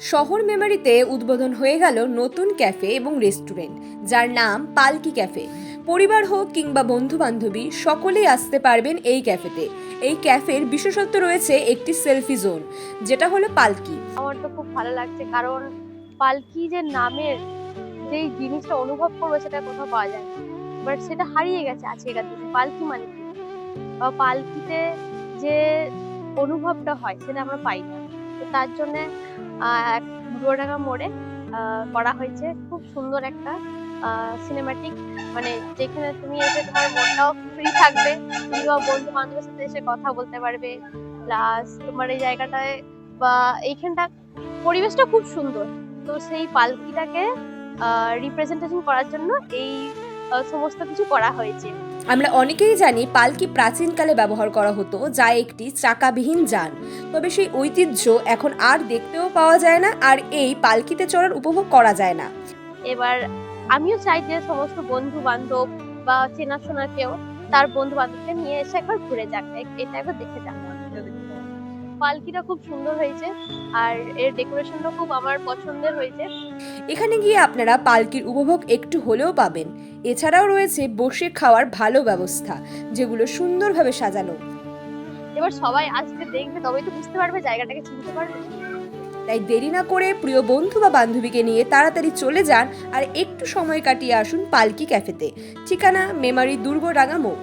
শহর মেমারিতে উদ্বোধন হয়ে গেল নতুন ক্যাফে এবং রেস্টুরেন্ট, যার নাম পালকি ক্যাফে। পরিবার হোক কিংবা বন্ধু বান্ধবী সকলেই আসতে পারবেন এই ক্যাফেতে। এই ক্যাফের বিশেষত্ব রয়েছে একটি সেলফি জোন, যেটা হলো পালকি। আমার তো খুব ভালো লাগছে, কারণ পালকি যে নামের যেই জিনিসটা অনুভব করব সেটা কোথাও পাওয়া যায় বাট সেটা হারিয়ে গেছে আজকের দিনে, পালকি মানে পালকিতে যে অনুভবটা হয় সেটা আমরা পাই না। তার জন্যে দুয়াডাঙ্গা মোড়ে করা হয়েছে। খুব সুন্দর একটা সিনেমাটিক মানে যেখানে তুমি এসে তোমার মনটাও ফ্রি থাকবে। কিংবা বন্ধু বান্ধবের সাথে এসে কথা বলতে পারবে। প্লাস তোমার এই জায়গাটায় বা এইখানটা, পরিবেশটা খুব সুন্দর। তো সেই পালকিটাকে রিপ্রেজেন্টেশন করার জন্য এই সমস্ত কিছু করা হয়েছে। আমরা অনেকেই জানি পালকি প্রাচীনকালে ব্যবহার করা হতো যা একটি চাকাবিহীন যান। তবে সেই ঐতিহ্য এখন আর দেখতেও পাওয়া যায় না আর এই পালকিতে চড়ার উপভোগ করা যায় না। এবার আমিও চাই যে সমস্ত বন্ধু বান্ধব বা চেনাশোনা কেউ তার বন্ধু বান্ধবকে নিয়ে এসে একবার ঘুরে যাক। এটা একবার দেখে যাক। পালকিটা খুব সুন্দর হয়েছে আর এর ডেকোরেশনটা খুব আমার পছন্দের হয়েছে। এখানে গিয়ে আপনারা পালকির উপভোগ একটু হলেও পাবেন। এছাড়াও রয়েছে বসে খাওয়ার ভালো ব্যবস্থা যেগুলো সুন্দরভাবে সাজানো। এবার সবাই আজকে দেখবে তবেই তো বুঝতে পারবে জায়গাটাকে চিনতে পারবে। তাই দেরি না করে প্রিয় বন্ধু বা বান্ধবীকে নিয়ে তাড়াতাড়ি চলে যান আর একটু সময় কাটিয়ে আসুন পালকি ক্যাফেতে। ঠিকানা মেমারি দুর্গরাঙা মোড়।